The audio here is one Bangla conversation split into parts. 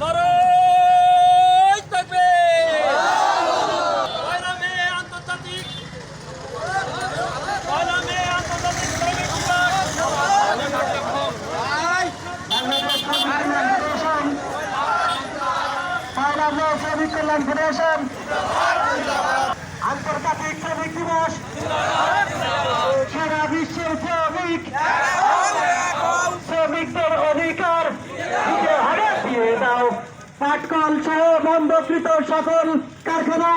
নারায় তাকবীর পয়লা আন্তর্জাতিক পয়লা আন্তর্জাতিক শ্রমিক বাংলাদেশ শ্রমিক কল্যাণ ফেডারেশন। আন্তর্জাতিক শ্রমিক দিবস। সারা বিশ্বের শ্রমিক শ্রমিকদের অধিকার দিতে হারে দিয়ে দাও পাটকল সহ বন্ধকৃত সকল কারখানা।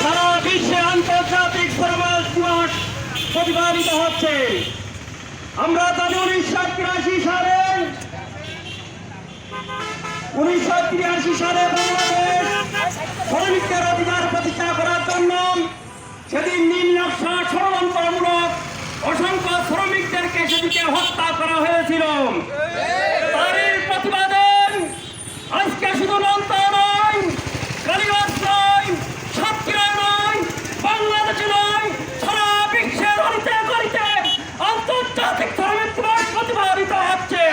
সারা বিশ্বে আন্তর্জাতিক শ্রমিক দিবস প্রতিপালিত হচ্ছে। আমরা জানি উনিশশো তিরাশি সালে উনিশশো তিরাশি সালে শ্রমিকদের অধিকার প্রতিষ্ঠা করার জন্য সেদিন নীল নকশা ষড়যন্ত্রমূলক অসংখ্য শ্রমিকদেরকে সেদিকে হত্যা করা হয়েছিল তারই প্রতিবাদে আজকে শুধু লন্তা নয় কালীগঞ্জ নয় সাতক্ষীরা নয় বাংলাদেশে নয় সারা বিশ্বের অনিতে করিতে আন্তর্জাতিক শ্রমিক দিবস প্রতিপালিত হচ্ছে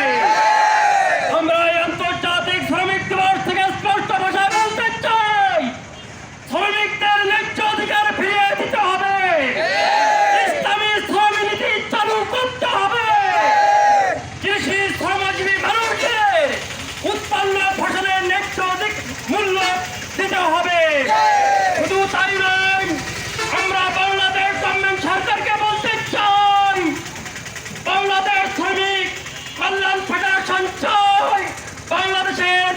আমরা এই আন্তর্জাতিক শ্রমিক দিবস থেকে স্পষ্ট ভাষায় বলতে চাই শ্রমিকদের ন্যায্য অধিকার ফিরিয়ে দিতে হবে ইসলামী শ্রমনীতি চালু করতে হবে কৃষি শ্রমজীবী মানুষদের উৎপন্ন ফসলের ন্যায্য অধিক মূল্য দিতে হবে। শুধু তাই নয়, আমরা বাংলাদেশ গভর্নমেন্ট সরকারকে বলতে চাই, বাংলাদেশ শ্রমিক কল্যাণ ফেডারেশন চাই, বাংলাদেশের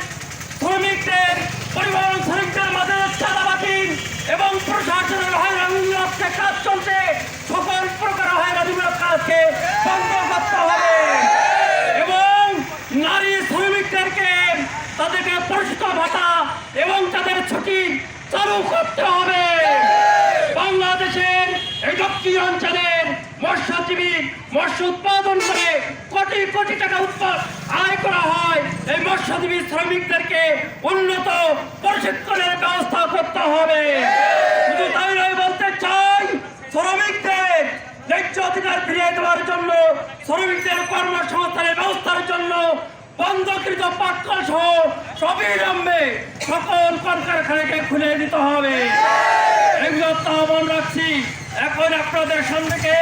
শ্রমিকদের, পরিবহন শ্রমিকদের মাঝে চাঁদাবাজি এবং প্রশাসনের হয়রানি কাজ চলছে সকল প্রকার হয়রানিমূলক কাজকে বন্ধ করতে হবে এবং নারী শ্রমিকদেরকে তাদেরকে পরিচিত ভাতা এবং তাদের ছুটি চালু করতে হবে। বাংলাদেশের দক্ষিণ অঞ্চলের মৎস্যজীবী মৎস্য উৎপাদন করে কোটি কোটি টাকা উৎপাদ আয় করা হয়, এই মৎস্যজীবী শ্রমিকদেরকে উন্নত প্রশিক্ষণের ব্যবস্থা করতে হবে। শুধু তাই নয়, বলতে চাই, শ্রমিকদের ন্যায্য অধিকার ফিরিয়ে দেওয়ার জন্য, শ্রমিকদের কর্মসংস্থানের ব্যবস্থার জন্য বন্ধকৃত পাটকল সহ অবিলম্বে সকল কলকারখানাকে খুলে দিতে হবে। এগুলো আহ্বান রাখছি। এখন আপনাদের সম্মুখে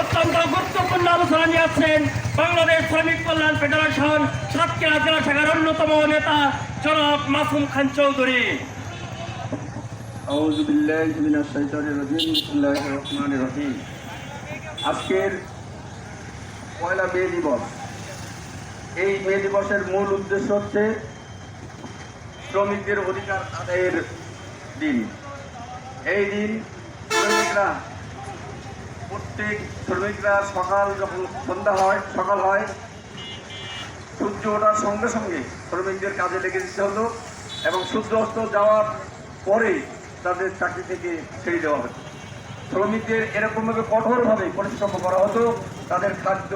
অত্যন্ত গুরুত্বপূর্ণ আলোচনা নিয়ে আসছেন বাংলাদেশ শ্রমিক কল্যাণ ফেডারেশন, সাতক্ষীরা জেলা শাখার অন্যতম নেতা জনাব মাসুম খান চৌধুরী। আজকের পয়লা মে দিবস। এই মে দিবসের মূল উদ্দেশ্য হচ্ছে শ্রমিকদের অধিকার আদায়ের দিন। এই দিন শ্রমিকরা, প্রত্যেক শ্রমিকরা সকাল যখন সন্ধ্যা হয়, সকাল হয়, সূর্য ওঠার সঙ্গে সঙ্গে শ্রমিকদের কাজে লেগে দিতে হতো এবং সূর্য অস্ত যাওয়ার পরে তাদের চাকরি থেকে ছেড়ে দেওয়া হতো। শ্রমিকদের এরকমভাবে কঠোরভাবে পরিশ্রম করা হতো, তাদের খাদ্য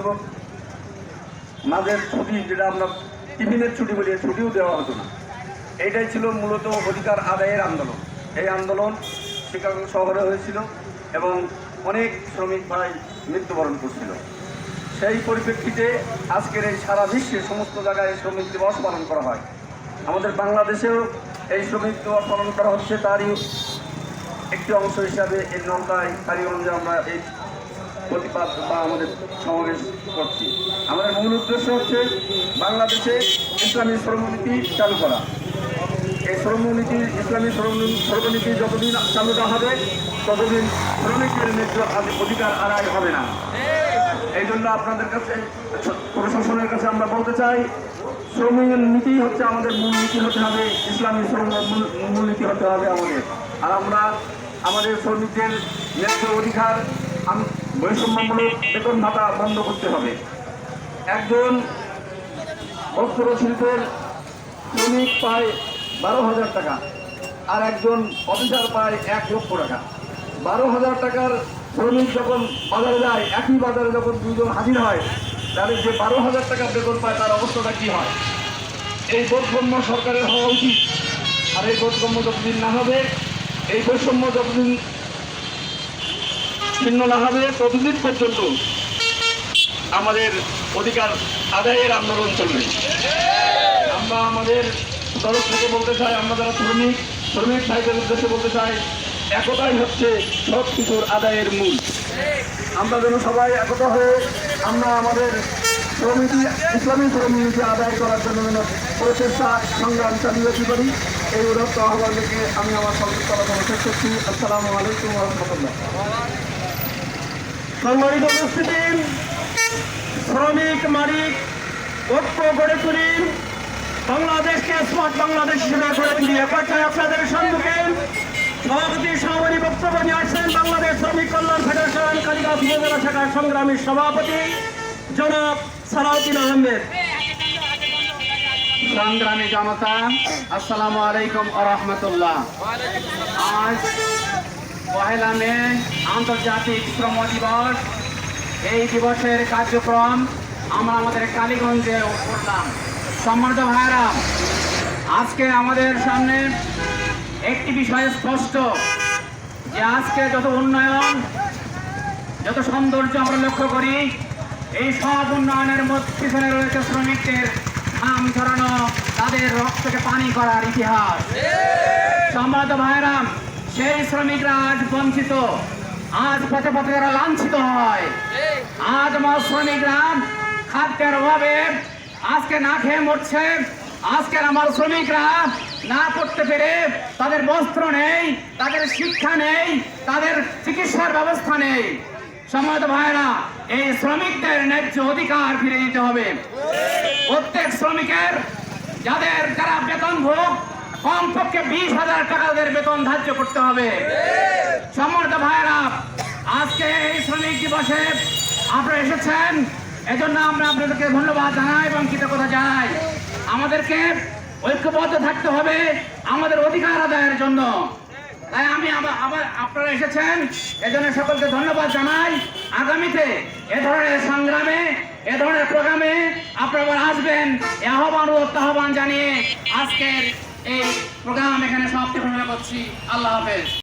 মাঝের ছুটি, যেটা আমরা টিফিনের ছুটি বলি ছুটিও দেওয়া হতো না। এইটাই ছিল মূলত অধিকার আদায়ের আন্দোলন। এই আন্দোলন শিকাগো শহরে হয়েছিল এবং অনেক শ্রমিক ভাই মৃত্যুবরণ করছিল। সেই পরিপ্রেক্ষিতে আজকের এই সারা বিশ্বে সমস্ত জায়গায় শ্রমিক দিবস পালন করা হয়। আমাদের বাংলাদেশেও এই শ্রমিক দিবস পালন করা হচ্ছে তারই একটি অংশ হিসাবে এই নৌকায় অনুযায়ী আমরা এই প্রতিপাদ বা আমাদের সমাবেশ করছি। আমাদের মূল উদ্দেশ্য হচ্ছে বাংলাদেশে ইসলামী শ্রমনীতি চালু করা। এই শ্রমনীতি, ইসলামী শ্রম- শ্রমনীতি যতদিন চালু না হবে ততদিন শ্রমিকের ন্যায্য অধিকার আদায় হবে না। এই জন্য আপনাদের কাছে, প্রশাসনের কাছে আমরা বলতে চাই শ্রমিক নীতি হচ্ছে আমাদের মূল নীতি হতে হবে, ইসলামী শ্রম মূল- মূল নীতি হতে হবে আমাদের। আর আমরা আমাদের শ্রমিকদের ন্যায্য অধিকার বৈষম্যমূলক বেতন ভাতা বন্ধ করতে হবে। একজন বস্ত্র শিল্পের শ্রমিক পায় বারো হাজার টাকা। আর একজন অফিসার পায় এক লক্ষ টাকা। বারো হাজার টাকার শ্রমিক যখন বাজারে যায়, একই বাজারে যখন দুজন হাজির হয়, তাদের যে বারো হাজার টাকা বেতন পায়, তার অবস্থাটা কি হয়? এই বোধগম্য সরকারের হওয়া উচিত। আর এই বৈষম্য যতদিন না হবে, এই বৈষম্য যতদিন ছিন্ন না হবে, ততদিন পর্যন্ত আমাদের অধিকার আদায়ের আন্দোলন চলবে। আমরা আমাদের তরফ থেকে বলতে চাই, আমরা যারা শ্রমিক শ্রমিক ভাইদের উদ্দেশ্যে বলতে চাই, একতাই হচ্ছে সব কিছুর আদায়ের মূল। আমরা যেন সবাই একতা হয়ে আমরা আমাদের শ্রমিকী, ইসলামী শ্রমিকী আদায় করার জন্য যেন প্রচেষ্টা, সংগ্রাম চালিয়ে যেতে পারি। এই উদাত্ত আহ্বান থেকে আমি আমার সংযুক্ত আলোচনা শেষ করছি। আসসালামু আলাইকুম রহমতুল্লাহ। সম্মানিত উপস্থিতি, শ্রমিক মালিক, ঐক্য গড়ে তুলি। বাংলাদেশকে স্মার্ট বাংলাদেশ হিসেবে গড়ে তুলি একটাই আপনাদের সম্মুখে। সভাপতি সভাপতি বক্তব্য নিয়ে আসছেন বাংলাদেশ শ্রমিক কল্যাণ ফেডারেশন কালিকাত উপজেলা শাখার সংগ্রামী সভাপতি জনাব সালাউদ্দিন আহমেদ। সংগ্রামী জনতা, আসসালামু আলাইকুম রহমতুল্লাহ। আজ পহেলা মে, আন্তর্জাতিক শ্রম দিবস। এই দিবসের কার্যক্রম আমরা আমাদের কালীগঞ্জে করলাম। সম্মানিত ভাইরা আজকে আমাদের সামনে একটি বিষয় স্পষ্ট, যে আজকে যত উন্নয়ন, যত সৌন্দর্য আমরা লক্ষ্য করি, এই সব উন্নয়নের পিছনে রয়েছে শ্রমিকদের ঘাম ঝরানো তাদের রক্তকে পানি করার ইতিহাস। সম্মানিত ভাইরাম সেই শ্রমিকরা আজ বঞ্চিত, আজ পথে পথে তারা লাঞ্ছিত হয়। আজ শ্রমিকরা খাদ্যের অভাবে আজকে না খেয়ে মরছে, আজকের আমার শ্রমিকরা না করতে পেরে তাদের বস্ত্র নেই, তাদের শিক্ষা নেই, তাদের চিকিৎসার ব্যবস্থা নেই। সম্মানিত ভাইরা এই শ্রমিকদের ন্যায্য অধিকার ফিরে দিতে হবে। প্রত্যেক শ্রমিকের, যাদের যারা বেতন ভোগ, কমপক্ষে বিশ হাজার টাকা তাদের বেতন ধার্য করতে হবে। সম্মানিত ভাইরা আজকে এই শ্রমিক দিবসে আপনারা এসেছেন এজন্য আমরা আপনাদেরকে ধন্যবাদ জানাই এবং কৃতজ্ঞতা জানাই। আমাদেরকে ঐক্যবদ্ধ থাকতে হবে আমাদের অধিকার আদায়ের জন্য। তাই আমি আবার আপনারা এসেছেন, এজন্য সকলকে ধন্যবাদ জানাই। আগামীতে এ ধরনের সংগ্রামে, এ ধরনের প্রোগ্রামে আপনারা আসবেন। আহ্বান ও আহ্বান জানিয়ে আজকের এই প্রোগ্রাম এখানে সমাপ্তি ঘোষণা করছি। আল্লাহ হাফেজ।